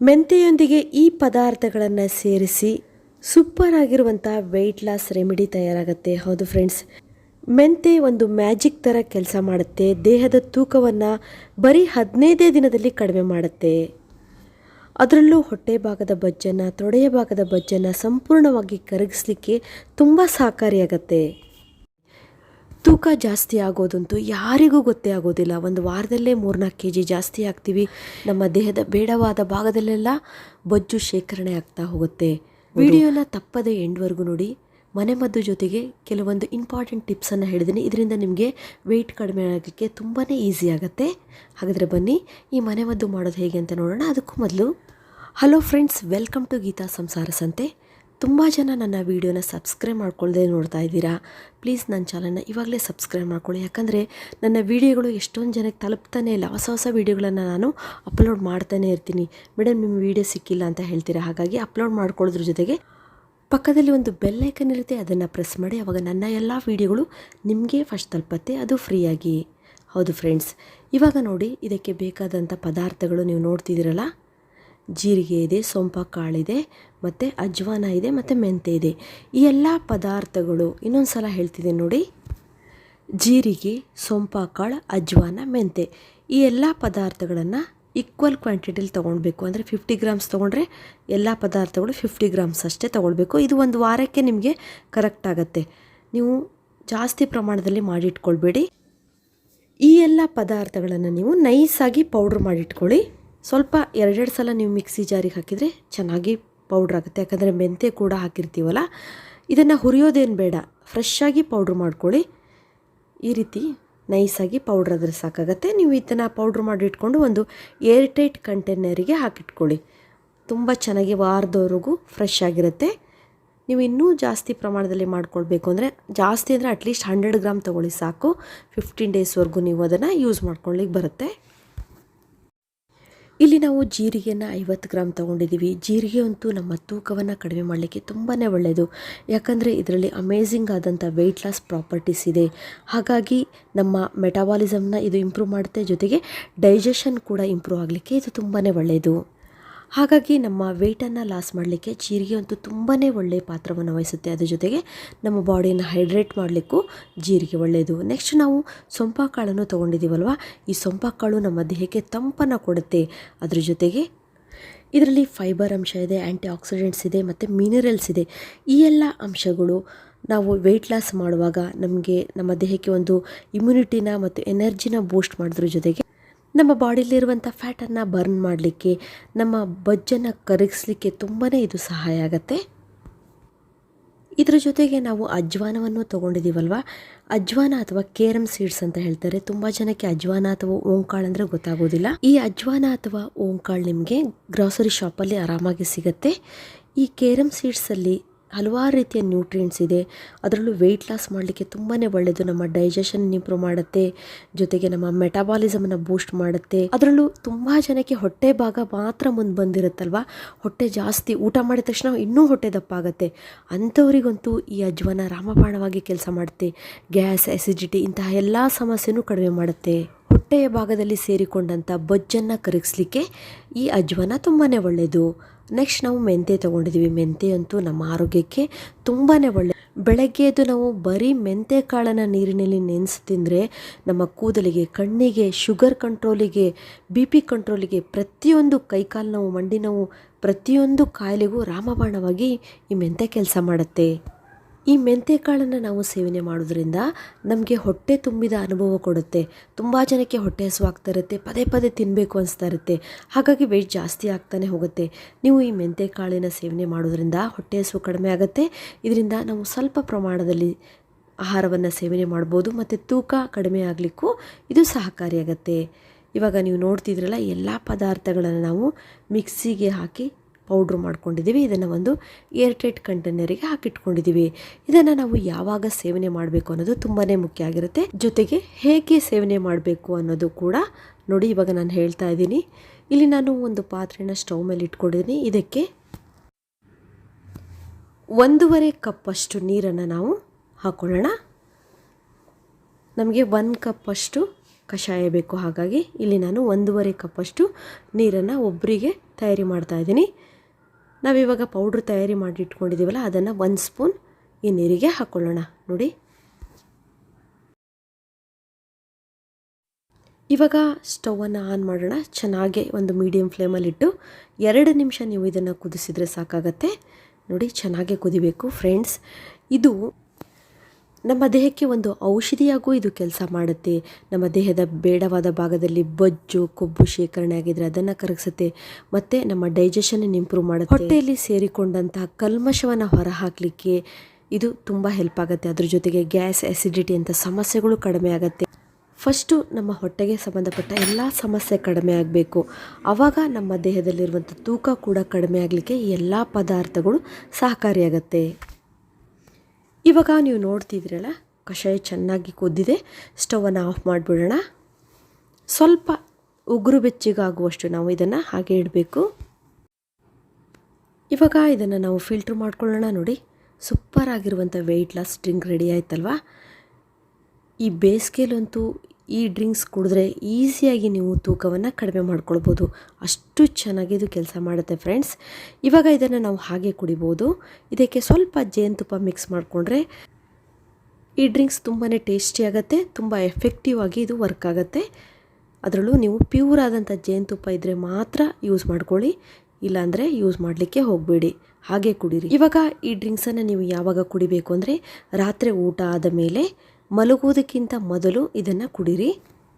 ಮೆಂತೆಯೊಂದಿಗೆ ಈ ಪದಾರ್ಥಗಳನ್ನು ಸೇರಿಸಿ ಸೂಪರ್ ಆಗಿರುವಂಥ ವೆಯ್ಟ್ ಲಾಸ್ ರೆಮಿಡಿ ತಯಾರಾಗುತ್ತೆ. ಹೌದು ಫ್ರೆಂಡ್ಸ್ ಮೆಂತೆ ಒಂದು ಮ್ಯಾಜಿಕ್ ಥರ ಕೆಲಸ ಮಾಡುತ್ತೆ. ದೇಹದ ತೂಕವನ್ನು ಬರೀ ಹದಿನೈದೇ ದಿನದಲ್ಲಿ ಕಡಿಮೆ ಮಾಡುತ್ತೆ. ಅದರಲ್ಲೂ ಹೊಟ್ಟೆ ಭಾಗದ ಬಜ್ಜನ್ನು, ತೊಡೆಯ ಭಾಗದ ಬಜ್ಜನ್ನು ಸಂಪೂರ್ಣವಾಗಿ ಕರಗಿಸ್ಲಿಕ್ಕೆ ತುಂಬ ಸಹಕಾರಿಯಾಗತ್ತೆ. ತೂಕ ಜಾಸ್ತಿ ಆಗೋದಂತೂ ಯಾರಿಗೂ ಗೊತ್ತೇ ಆಗೋದಿಲ್ಲ. ಒಂದು ವಾರದಲ್ಲೇ ಮೂರ್ನಾಲ್ಕು ಕೆ ಜಿ ಜಾಸ್ತಿ ಆಗ್ತೀವಿ ನಮ್ಮ ದೇಹದ ಬೇಡವಾದ ಭಾಗದಲ್ಲೆಲ್ಲ ಬೊಜ್ಜು ಶೇಖರಣೆ ಆಗ್ತಾ ಹೋಗುತ್ತೆ. ವಿಡಿಯೋನ ತಪ್ಪದೆ ಎಂಡ್ವರೆಗೂ ನೋಡಿ. ಮನೆಮದ್ದು ಜೊತೆಗೆ ಕೆಲವೊಂದು ಇಂಪಾರ್ಟೆಂಟ್ ಟಿಪ್ಸನ್ನು ಹೇಳಿದ್ದೀನಿ ಇದರಿಂದ ನಿಮಗೆ ವೆಯ್ಟ್ ಕಡಿಮೆ ಆಗೋಕ್ಕೆ ತುಂಬಾ ಈಸಿ ಆಗುತ್ತೆ. ಹಾಗಾದರೆ ಬನ್ನಿ ಈ ಮನೆಮದ್ದು ಮಾಡೋದು ಹೇಗೆ ಅಂತ ನೋಡೋಣ. ಅದಕ್ಕೂ ಮೊದಲು hello friends welcome to Geetha Samsara Sante ತುಂಬ ಜನ ನನ್ನ ವೀಡಿಯೋನ ಸಬ್ಸ್ಕ್ರೈಬ್ ಮಾಡ್ಕೊಳ್ಳದೆ ನೋಡ್ತಾ ಇದ್ದೀರಾ, ಪ್ಲೀಸ್ ನನ್ನ ಚಾನಲ್ನ ಇವಾಗಲೇ ಸಬ್ಸ್ಕ್ರೈಬ್ ಮಾಡ್ಕೊಳ್ಳಿ. ಯಾಕಂದರೆ ನನ್ನ ವೀಡಿಯೋಗಳು ಎಷ್ಟೊಂದು ಜನಕ್ಕೆ ತಲುಪ್ತಾನೆ ಇಲ್ಲ. ಹೊಸ ಹೊಸ ವೀಡಿಯೋಗಳನ್ನು ನಾನು ಅಪ್ಲೋಡ್ ಮಾಡ್ತಾನೆ ಇರ್ತೀನಿ. ಮೇಡಮ್ ನಿಮ್ಮ ವೀಡಿಯೋ ಸಿಕ್ಕಿಲ್ಲ ಅಂತ ಹೇಳ್ತೀರಾ? ಹಾಗಾಗಿ ಅಪ್ಲೋಡ್ ಮಾಡ್ಕೊಳ್ಳೋದ್ರ ಜೊತೆಗೆ ಪಕ್ಕದಲ್ಲಿ ಒಂದು ಬೆಲ್ಲೈಕನ್ ಇರುತ್ತೆ, ಅದನ್ನು ಪ್ರೆಸ್ ಮಾಡಿ. ಅವಾಗ ನನ್ನ ಎಲ್ಲ ವೀಡಿಯೋಗಳು ನಿಮಗೆ ಫಸ್ಟ್ ತಲುಪತ್ತೆ. ಅದು ಫ್ರೀಯಾಗಿ. ಹೌದು ಫ್ರೆಂಡ್ಸ್, ಇವಾಗ ನೋಡಿ, ಇದಕ್ಕೆ ಬೇಕಾದಂಥ ಪದಾರ್ಥಗಳು ನೀವು ನೋಡ್ತಿದ್ದೀರಲ್ಲ? ಜೀರಿಗೆ ಇದೆ, ಸೊಂಪ ಕಾಳಿದೆ ಮತ್ತು ಅಜ್ವಾನ ಇದೆ, ಮತ್ತು ಮೆಂತೆ ಇದೆ. ಈ ಎಲ್ಲ ಪದಾರ್ಥಗಳು ಇನ್ನೊಂದು ಸಲ ಹೇಳ್ತಿದ್ದೀನಿ ನೋಡಿ. ಜೀರಿಗೆ, ಸೊಂಪ, ಕಾಳು, ಅಜ್ವಾನ, ಮೆಂತೆ ಈ ಎಲ್ಲ ಪದಾರ್ಥಗಳನ್ನು ಈಕ್ವಲ್ ಕ್ವಾಂಟಿಟಿಲಿ ತೊಗೊಳ್ಬೇಕು ಅಂದರೆ ಫಿಫ್ಟಿ ಗ್ರಾಮ್ಸ್ ತೊಗೊಂಡ್ರೆ ಎಲ್ಲ ಪದಾರ್ಥಗಳು ಫಿಫ್ಟಿ ಗ್ರಾಮ್ಸ್ ಅಷ್ಟೇ ತೊಗೊಳ್ಬೇಕು. ಇದು ಒಂದು ವಾರಕ್ಕೆ ನಿಮಗೆ ಕರೆಕ್ಟ್ ಆಗುತ್ತೆ. ನೀವು ಜಾಸ್ತಿ ಪ್ರಮಾಣದಲ್ಲಿ ಮಾಡಿಟ್ಕೊಳ್ಬೇಡಿ. ಈ ಎಲ್ಲ ಪದಾರ್ಥಗಳನ್ನು ನೀವು ನೈಸಾಗಿ ಪೌಡ್ರ್ ಮಾಡಿಟ್ಕೊಳ್ಳಿ. ಸ್ವಲ್ಪ ಎರಡೆರಡು ಸಲ ನೀವು ಮಿಕ್ಸಿ ಜಾರಿಗೆ ಹಾಕಿದರೆ ಚೆನ್ನಾಗಿ ಪೌಡ್ರ್ ಆಗುತ್ತೆ. ಯಾಕಂದರೆ ಮೆಂತೆ ಕೂಡ ಹಾಕಿರ್ತೀವಲ್ಲ, ಇದನ್ನು ಹುರಿಯೋದೇನು ಬೇಡ. ಫ್ರೆಶ್ ಆಗಿ ಪೌಡ್ರ್ ಮಾಡ್ಕೊಳ್ಳಿ. ಈ ರೀತಿ ನೈಸಾಗಿ ಪೌಡ್ರ್ ಆದರೆ ಸಾಕಾಗತ್ತೆ. ನೀವು ಇದನ್ನು ಪೌಡ್ರ್ ಮಾಡಿ ಇಟ್ಕೊಂಡು ಒಂದು ಏರ್ ಟೈಟ್ ಕಂಟೈನರಿಗೆ ಹಾಕಿಟ್ಕೊಳ್ಳಿ. ತುಂಬ ಚೆನ್ನಾಗಿ ವಾರದವರೆಗೂ ಫ್ರೆಶ್ ಆಗಿರುತ್ತೆ. ನೀವು ಇನ್ನೂ ಜಾಸ್ತಿ ಪ್ರಮಾಣದಲ್ಲಿ ಮಾಡ್ಕೊಳ್ಬೇಕು ಅಂದರೆ, ಜಾಸ್ತಿ ಅಂದರೆ ಅಟ್ಲೀಸ್ಟ್ ಹಂಡ್ರೆಡ್ ಗ್ರಾಮ್ ತೊಗೊಳ್ಳಿ ಸಾಕು. ಫಿಫ್ಟೀನ್ ಡೇಸ್ವರೆಗೂ ನೀವು ಅದನ್ನು ಯೂಸ್ ಮಾಡ್ಕೊಳ್ಳಿಕ್ಕೆ ಬರುತ್ತೆ. ಇಲ್ಲಿ ನಾವು ಜೀರಿಗೆನ ಐವತ್ತು ಗ್ರಾಮ್ ತೊಗೊಂಡಿದ್ದೀವಿ. ಜೀರಿಗೆ ಅಂತೂ ನಮ್ಮ ತೂಕವನ್ನು ಕಡಿಮೆ ಮಾಡಲಿಕ್ಕೆ ತುಂಬಾ ಒಳ್ಳೆಯದು ಯಾಕಂದರೆ ಇದರಲ್ಲಿ ಅಮೇಝಿಂಗ್ ಆದಂಥ ವೆಯ್ಟ್ ಲಾಸ್ ಪ್ರಾಪರ್ಟೀಸ್ ಇದೆ. ಹಾಗಾಗಿ ನಮ್ಮ ಮೆಟಾಬಾಲಿಸಮ್ನ ಇದು ಇಂಪ್ರೂವ್ ಮಾಡುತ್ತೆ. ಜೊತೆಗೆ ಡೈಜೆಷನ್ ಕೂಡ ಇಂಪ್ರೂವ್ ಆಗಲಿಕ್ಕೆ ಇದು ತುಂಬಾ ಒಳ್ಳೆಯದು ಹಾಗಾಗಿ ನಮ್ಮ ವೆಯ್ಟನ್ನು ಲಾಸ್ ಮಾಡಲಿಕ್ಕೆ ಜೀರಿಗೆ ಅಂತೂ ತುಂಬಾ ಒಳ್ಳೆಯ ಪಾತ್ರವನ್ನು ವಹಿಸುತ್ತೆ. ಅದ್ರ ಜೊತೆಗೆ ನಮ್ಮ ಬಾಡಿಯನ್ನು ಹೈಡ್ರೇಟ್ ಮಾಡಲಿಕ್ಕೂ ಜೀರಿಗೆ ಒಳ್ಳೆಯದು. ನೆಕ್ಸ್ಟ್ ನಾವು ಸೊಂಪ ಕಾಳನ್ನು ತೊಗೊಂಡಿದ್ದೀವಲ್ವ? ಈ ಸೊಂಪ ಕಾಳು ನಮ್ಮ ದೇಹಕ್ಕೆ ತಂಪನ್ನು ಕೊಡುತ್ತೆ. ಅದ್ರ ಜೊತೆಗೆ ಇದರಲ್ಲಿ ಫೈಬರ್ ಅಂಶ ಇದೆ ಆ್ಯಂಟಿ ಆಕ್ಸಿಡೆಂಟ್ಸ್ ಇದೆ, ಮತ್ತು ಮಿನರಲ್ಸ್ ಇದೆ. ಈ ಎಲ್ಲ ಅಂಶಗಳು ನಾವು ವೆಯ್ಟ್ ಲಾಸ್ ಮಾಡುವಾಗ ನಮಗೆ ನಮ್ಮ ದೇಹಕ್ಕೆ ಒಂದು ಇಮ್ಯುನಿಟಿನ ಮತ್ತು ಎನರ್ಜಿನ ಬೂಸ್ಟ್ ಮಾಡೋದ್ರ ಜೊತೆಗೆ ನಮ್ಮ ಬಾಡಿಲಿರುವಂಥ ಫ್ಯಾಟನ್ನು ಬರ್ನ್ ಮಾಡಲಿಕ್ಕೆ, ನಮ್ಮ ಬೊಜ್ಜನ್ನು ಕರಗಿಸ್ಲಿಕ್ಕೆ ತುಂಬಾ ಇದು ಸಹಾಯ ಆಗುತ್ತೆ. ಇದರ ಜೊತೆಗೆ ನಾವು ಅಜ್ವಾನವನ್ನು ತೊಗೊಂಡಿದ್ದೀವಲ್ವ ಅಜ್ವಾನ ಅಥವಾ ಕೇರಮ್ ಸೀಡ್ಸ್ ಅಂತ ಹೇಳ್ತಾರೆ. ತುಂಬ ಜನಕ್ಕೆ ಅಜ್ವಾನ ಅಥವಾ ಓಂಕಾಳು ಅಂದರೆ ಗೊತ್ತಾಗೋದಿಲ್ಲ. ಈ ಅಜ್ವಾನ ಅಥವಾ ಓಂಕಾಳು ನಿಮಗೆ ಗ್ರಾಸರಿ ಶಾಪಲ್ಲಿ ಆರಾಮಾಗಿ ಸಿಗುತ್ತೆ. ಈ ಕೇರಮ್ ಸೀಡ್ಸಲ್ಲಿ ಹಲವಾರು ರೀತಿಯ ನ್ಯೂಟ್ರಿಯೆಂಟ್ಸ್ ಇದೆ. ಅದರಲ್ಲೂ ವೆಯ್ಟ್ ಲಾಸ್ ಮಾಡಲಿಕ್ಕೆ ತುಂಬಾ ಒಳ್ಳೆಯದು ನಮ್ಮ ಡೈಜೆಷನ್ ಇಂಪ್ರೂವ್ ಮಾಡುತ್ತೆ. ಜೊತೆಗೆ ನಮ್ಮ ಮೆಟಾಬಾಲಿಸಮನ್ನು ಬೂಸ್ಟ್ ಮಾಡುತ್ತೆ. ಅದರಲ್ಲೂ ತುಂಬ ಜನಕ್ಕೆ ಹೊಟ್ಟೆ ಭಾಗ ಮಾತ್ರ ಮುಂದೆ ಬಂದಿರುತ್ತಲ್ವ? ಹೊಟ್ಟೆ ಜಾಸ್ತಿ ಊಟ ಮಾಡಿದ ತಕ್ಷಣ ಇನ್ನೂ ಹೊಟ್ಟೆ ದಪ್ಪ ಆಗುತ್ತೆ ಅಂಥವರಿಗಂತೂ ಈ ಅಜ್ವನ ರಾಮಬಾಣವಾಗಿ ಕೆಲಸ ಮಾಡುತ್ತೆ. ಗ್ಯಾಸ್ ಎಸಿಡಿಟಿ ಇಂತಹ ಎಲ್ಲ ಸಮಸ್ಯೆನೂ ಕಡಿಮೆ ಮಾಡುತ್ತೆ. ಹೊಟ್ಟೆಯ ಭಾಗದಲ್ಲಿ ಸೇರಿಕೊಂಡಂಥ ಬೊಜ್ಜನ್ನು ಕರಗಿಸ್ಲಿಕ್ಕೆ ಈ ಅಜ್ವನ ತುಂಬಾ ಒಳ್ಳೆಯದು ನೆಕ್ಸ್ಟ್ ನಾವು ಮೆಂತೆ ತೊಗೊಂಡಿದ್ದೀವಿ ಮೆಂತೆ ಅಂತೂ ನಮ್ಮ ಆರೋಗ್ಯಕ್ಕೆ ತುಂಬಾ ಒಳ್ಳೆ, ಬೆಳಗ್ಗೆ ಎದ್ದು ನಾವು ಬರೀ ಮೆಂತೆ ಕಾಳನ್ನು ನೀರಿನಲ್ಲಿ ನೆನೆಸಿ ತಿಂದರೆ ನಮ್ಮ ಕೂದಲಿಗೆ, ಕಣ್ಣಿಗೆ ಶುಗರ್ ಕಂಟ್ರೋಲಿಗೆ ಬಿ ಪಿ ಕಂಟ್ರೋಲಿಗೆ ಪ್ರತಿಯೊಂದು ಕೈಕಾಲು ನೋವು, ಮಂಡಿ ನೋವು ಪ್ರತಿಯೊಂದು ಕಾಯಿಲೆಗೂ ರಾಮಬಾಣವಾಗಿ ಈ ಮೆಂತೆ ಕೆಲಸ ಮಾಡುತ್ತೆ. ಈ ಮೆಂತೆ ಕಾಳನ್ನು ನಾವು ಸೇವನೆ ಮಾಡೋದ್ರಿಂದ ನಮಗೆ ಹೊಟ್ಟೆ ತುಂಬಿದ ಅನುಭವ ಕೊಡುತ್ತೆ. ತುಂಬ ಜನಕ್ಕೆ ಹೊಟ್ಟೆ ಹಸುವಾಗ್ತಾ ಇರುತ್ತೆ, ಪದೇ ಪದೇ ತಿನ್ನಬೇಕು ಅನಿಸ್ತಾ ಇರುತ್ತೆ. ಹಾಗಾಗಿ ವೆಯ್ಟ್ ಜಾಸ್ತಿ ಆಗ್ತಾನೆ ಹೋಗುತ್ತೆ. ನೀವು ಈ ಮೆಂತೆ ಕಾಳಿನ ಸೇವನೆ ಮಾಡೋದ್ರಿಂದ ಹೊಟ್ಟೆ ಹಸು ಕಡಿಮೆ ಆಗುತ್ತೆ. ಇದರಿಂದ ನಾವು ಸ್ವಲ್ಪ ಪ್ರಮಾಣದಲ್ಲಿ ಆಹಾರವನ್ನು ಸೇವನೆ ಮಾಡ್ಬೋದು ಮತ್ತು ತೂಕ ಕಡಿಮೆ ಆಗಲಿಕ್ಕೂ ಇದು ಸಹಕಾರಿಯಾಗತ್ತೆ. ಇವಾಗ ನೀವು ನೋಡ್ತಿದ್ರಲ್ಲ, ಎಲ್ಲ ಪದಾರ್ಥಗಳನ್ನು ನಾವು ಮಿಕ್ಸಿಗೆ ಹಾಕಿ ಪೌಡ್ರ್ ಮಾಡ್ಕೊಂಡಿದ್ದೀವಿ. ಇದನ್ನು ಒಂದು ಏರ್ಟೈಟ್ ಕಂಟೈನರಿಗೆ ಹಾಕಿಟ್ಕೊಂಡಿದ್ದೀವಿ. ಇದನ್ನು ನಾವು ಯಾವಾಗ ಸೇವನೆ ಮಾಡಬೇಕು ಅನ್ನೋದು ತುಂಬಾ ಮುಖ್ಯ ಆಗಿರುತ್ತೆ. ಜೊತೆಗೆ ಹೇಗೆ ಸೇವನೆ ಮಾಡಬೇಕು ಅನ್ನೋದು ಕೂಡ ನೋಡಿ ಇವಾಗ ನಾನು ಹೇಳ್ತಾ ಇದ್ದೀನಿ. ಇಲ್ಲಿ ನಾನು ಒಂದು ಪಾತ್ರೆನ ಸ್ಟವ್ ಮೇಲೆ ಇಟ್ಕೊಂಡಿದ್ದೀನಿ. ಇದಕ್ಕೆ ಒಂದೂವರೆ ಕಪ್ಪಷ್ಟು ನೀರನ್ನು ನಾವು ಹಾಕ್ಕೊಳ್ಳೋಣ ನಮಗೆ ಒಂದು ಕಪ್ಪಷ್ಟು ಕಷಾಯ ಬೇಕು. ಹಾಗಾಗಿ ಇಲ್ಲಿ ನಾನು ಒಂದೂವರೆ ಕಪ್ಪಷ್ಟು ನೀರನ್ನು ಒಬ್ಬರಿಗೆ ತಯಾರಿ ಮಾಡ್ತಾ ಇದ್ದೀನಿ. ನಾವಿವಾಗ ಪೌಡ್ರ್ ತಯಾರಿ ಮಾಡಿ ಇಟ್ಕೊಂಡಿದ್ದೀವಲ್ಲ, ಅದನ್ನು ಒಂದು ಸ್ಪೂನ್ ಈ ನೀರಿಗೆ ಹಾಕ್ಕೊಳ್ಳೋಣ ನೋಡಿ. ಇವಾಗ ಸ್ಟವನ್ನು ಆನ್ ಮಾಡೋಣ. ಚೆನ್ನಾಗಿ ಒಂದು ಮೀಡಿಯಮ್ ಫ್ಲೇಮಲ್ಲಿಟ್ಟು ಎರಡು ನಿಮಿಷ ನೀವು ಇದನ್ನು ಕುದಿಸಿದರೆ ಸಾಕಾಗತ್ತೆ. ನೋಡಿ, ಚೆನ್ನಾಗೆ ಕುದಿಬೇಕು ಫ್ರೆಂಡ್ಸ್. ಇದು ನಮ್ಮ ದೇಹಕ್ಕೆ ಒಂದು ಔಷಧಿಯಾಗೂ ಇದು ಕೆಲಸ ಮಾಡುತ್ತೆ. ನಮ್ಮ ದೇಹದ ಬೇಡವಾದ ಭಾಗದಲ್ಲಿ ಬೊಜ್ಜು, ಕೊಬ್ಬು ಶೇಖರಣೆ ಆಗಿದ್ರೆ ಅದನ್ನು ಕರಗಿಸುತ್ತೆ. ಮತ್ತು ನಮ್ಮ ಡೈಜೆಷನ್ ಇಂಪ್ರೂವ್ ಮಾಡುತ್ತೆ. ಹೊಟ್ಟೆಯಲ್ಲಿ ಸೇರಿಕೊಂಡಂತಹ ಕಲ್ಮಶವನ್ನು ಹೊರಹಾಕಲಿಕ್ಕೆ ಇದು ತುಂಬ ಹೆಲ್ಪ್ ಆಗುತ್ತೆ. ಅದ್ರ ಜೊತೆಗೆ ಗ್ಯಾಸ್ ಆ್ಯಸಿಡಿಟಿ ಅಂತ ಸಮಸ್ಯೆಗಳು ಕಡಿಮೆ ಆಗುತ್ತೆ. ಫಸ್ಟು ನಮ್ಮ ಹೊಟ್ಟೆಗೆ ಸಂಬಂಧಪಟ್ಟ ಎಲ್ಲ ಸಮಸ್ಯೆ ಕಡಿಮೆ ಆಗಬೇಕು. ಆವಾಗ ನಮ್ಮ ದೇಹದಲ್ಲಿರುವಂಥ ತೂಕ ಕೂಡ ಕಡಿಮೆ ಆಗಲಿಕ್ಕೆ ಎಲ್ಲ ಪದಾರ್ಥಗಳು ಸಹಕಾರಿಯಾಗತ್ತೆ. ಇವಾಗ ನೀವು ನೋಡ್ತಿದ್ದೀರಲ್ಲ ಕಷಾಯ ಚೆನ್ನಾಗಿ ಕುದ್ದಿದೆ ಸ್ಟವನ್ನು ಆಫ್ ಮಾಡಿಬಿಡೋಣ. ಸ್ವಲ್ಪ ಉಗುರು ಬೆಚ್ಚಿಗಾಗುವಷ್ಟು ನಾವು ಇದನ್ನು ಹಾಗೆ ಇಡಬೇಕು. ಇವಾಗ ಇದನ್ನು ನಾವು ಫಿಲ್ಟ್ರ್ ಮಾಡ್ಕೊಳ್ಳೋಣ ನೋಡಿ. ಸೂಪರ್ ಆಗಿರುವಂಥ ವೆಯ್ಟ್ ಲಾಸ್ ಡ್ರಿಂಕ್ ರೆಡಿ ಆಯ್ತಲ್ವಾ? ಈ ಬೇಸಿಗೆಲಂತೂ ಈ ಡ್ರಿಂಕ್ಸ್ ಕುಡಿದ್ರೆ ಈಸಿಯಾಗಿ ನೀವು ತೂಕವನ್ನು ಕಡಿಮೆ ಮಾಡ್ಕೊಳ್ಬೋದು. ಅಷ್ಟು ಚೆನ್ನಾಗಿ ಇದು ಕೆಲಸ ಮಾಡುತ್ತೆ ಫ್ರೆಂಡ್ಸ್. ಇವಾಗ ಇದನ್ನು ನಾವು ಹಾಗೆ ಕುಡಿಬೋದು. ಇದಕ್ಕೆ ಸ್ವಲ್ಪ ಜೇನುತುಪ್ಪ ಮಿಕ್ಸ್ ಮಾಡಿಕೊಂಡ್ರೆ ಈ ಡ್ರಿಂಕ್ಸ್ ತುಂಬಾ ಟೇಸ್ಟಿ ಆಗುತ್ತೆ, ತುಂಬ ಎಫೆಕ್ಟಿವ್ ಆಗಿ ಇದು ವರ್ಕ್ ಆಗುತ್ತೆ. ಅದರಲ್ಲೂ ನೀವು ಪ್ಯೂರ್ ಆದಂಥ ಜೇನುತುಪ್ಪ ಇದ್ದರೆ ಮಾತ್ರ ಯೂಸ್ ಮಾಡ್ಕೊಳ್ಳಿ. ಇಲ್ಲಾಂದರೆ ಯೂಸ್ ಮಾಡಲಿಕ್ಕೆ ಹೋಗಬೇಡಿ. ಹಾಗೆ ಕುಡೀರಿ. ಇವಾಗ ಈ ಡ್ರಿಂಕ್ಸನ್ನು ನೀವು ಯಾವಾಗ ಕುಡಿಬೇಕು ಅಂದರೆ ರಾತ್ರಿ ಊಟ ಆದ ಮೇಲೆ ಮಲಗುವುದಕ್ಕಿಂತ ಮೊದಲು ಇದನ್ನು ಕುಡೀರಿ.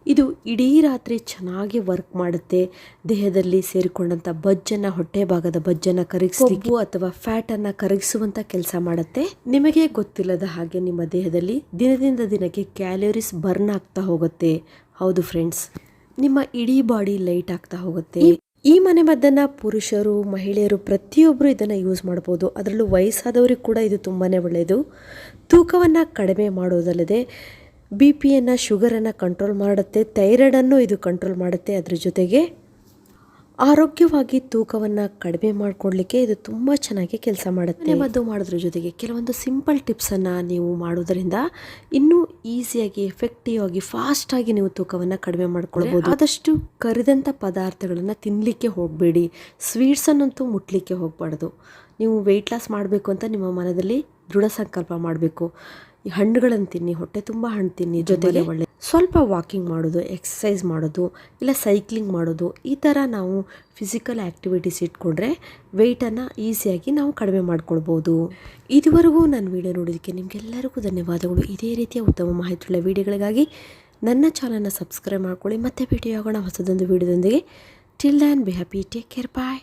ಇದು ಇಡೀ ರಾತ್ರಿ ಚೆನ್ನಾಗಿ ವರ್ಕ್ ಮಾಡುತ್ತೆ. ದೇಹದಲ್ಲಿ ಸೇರಿಕೊಂಡಂಥ ಬಜ್ಜನ್ನು, ಹೊಟ್ಟೆ ಭಾಗದ ಬಜ್ಜನ್ನು ಕರಗಿಸಲಿಕ್ಕೆ ಅಥವಾ ಫ್ಯಾಟನ್ನು ಕರಗಿಸುವಂಥ ಕೆಲಸ ಮಾಡುತ್ತೆ. ನಿಮಗೆ ಗೊತ್ತಿಲ್ಲದ ಹಾಗೆ ನಿಮ್ಮ ದೇಹದಲ್ಲಿ ದಿನದಿಂದ ದಿನಕ್ಕೆ ಕ್ಯಾಲೋರೀಸ್ ಬರ್ನ್ ಆಗ್ತಾ ಹೋಗುತ್ತೆ. ಹೌದು ಫ್ರೆಂಡ್ಸ್ ನಿಮ್ಮ ಇಡೀ ಬಾಡಿ ಲೈಟ್ ಆಗ್ತಾ ಹೋಗುತ್ತೆ. ಈ ಮನೆ ಮದ್ದನ್ನು ಪುರುಷರು, ಮಹಿಳೆಯರು ಪ್ರತಿಯೊಬ್ಬರು ಇದನ್ನು ಯೂಸ್ ಮಾಡ್ಬೋದು. ಅದರಲ್ಲೂ ವಯಸ್ಸಾದವರಿಗೆ ಕೂಡ ಇದು ತುಂಬಾ ಒಳ್ಳೆಯದು ತೂಕವನ್ನು ಕಡಿಮೆ ಮಾಡೋದಲ್ಲದೆ ಬಿ ಪಿಯನ್ನು ಶುಗರನ್ನು ಕಂಟ್ರೋಲ್ ಮಾಡುತ್ತೆ ಥೈರಾಯ್ಡನ್ನು ಇದು ಕಂಟ್ರೋಲ್ ಮಾಡುತ್ತೆ ಅದ್ರ ಜೊತೆಗೆ. ಆರೋಗ್ಯವಾಗಿ ತೂಕವನ್ನು ಕಡಿಮೆ ಮಾಡಿಕೊಡ್ಲಿಕ್ಕೆ ಇದು ತುಂಬ ಚೆನ್ನಾಗಿ ಕೆಲಸ ಮಾಡುತ್ತೆ. ಮದ್ದು ಮಾಡೋದ್ರ ಜೊತೆಗೆ ಕೆಲವೊಂದು ಸಿಂಪಲ್ ಟಿಪ್ಸನ್ನು ನೀವು ಮಾಡೋದರಿಂದ ಇನ್ನೂ ಈಸಿಯಾಗಿ ಎಫೆಕ್ಟಿವ್ ಆಗಿ ಫಾಸ್ಟಾಗಿ ನೀವು ತೂಕವನ್ನು ಕಡಿಮೆ ಮಾಡ್ಕೊಳ್ಬೋದು. ಆದಷ್ಟು ಕರಿದಂಥ ಪದಾರ್ಥಗಳನ್ನು ತಿನ್ನಲಿಕ್ಕೆ ಹೋಗಬೇಡಿ. ಸ್ವೀಟ್ಸನ್ನಂತೂ ಮುಟ್ಲಿಕ್ಕೆ ಹೋಗಬಾರ್ದು. ನೀವು ವೆಯ್ಟ್ ಲಾಸ್ ಮಾಡಬೇಕು ಅಂತ ನಿಮ್ಮ ಮನದಲ್ಲಿ ದೃಢ ಸಂಕಲ್ಪ ಮಾಡಬೇಕು. ಈ ಹಣ್ಣುಗಳನ್ನು ತಿನ್ನಿ ಹೊಟ್ಟೆ ತುಂಬ ಹಣ್ಣು ತಿನ್ನಿ ಜೊತೆಗೆ ಒಳ್ಳೆ ಸ್ವಲ್ಪ ವಾಕಿಂಗ್ ಮಾಡೋದು ಎಕ್ಸಸೈಸ್ ಮಾಡೋದು ಇಲ್ಲ ಸೈಕ್ಲಿಂಗ್ ಮಾಡೋದು ಈ ಥರ ನಾವು ಫಿಸಿಕಲ್ ಆ್ಯಕ್ಟಿವಿಟೀಸ್ ಇಟ್ಕೊಂಡ್ರೆ ವೆಯ್ಟನ್ನು ಈಸಿಯಾಗಿ ನಾವು ಕಡಿಮೆ ಮಾಡ್ಕೊಳ್ಬೋದು. ಇದುವರೆಗೂ ನನ್ನ ವಿಡಿಯೋ ನೋಡೋದಕ್ಕೆ ನಿಮಗೆಲ್ಲರಿಗೂ ಧನ್ಯವಾದಗಳು. ಇದೇ ರೀತಿಯ ಉತ್ತಮ ಮಾಹಿತಿಯುಳ್ಳ ವಿಡಿಯೋಗಳಿಗಾಗಿ ನನ್ನ ಚಾನಲ್ನ ಸಬ್ಸ್ಕ್ರೈಬ್ ಮಾಡ್ಕೊಳ್ಳಿ. ಮತ್ತೆ ಭೇಟಿಯಾಗೋಣ ಹೊಸದೊಂದು ವಿಡಿಯೋದೊಂದಿಗೆ till then be happy take care bye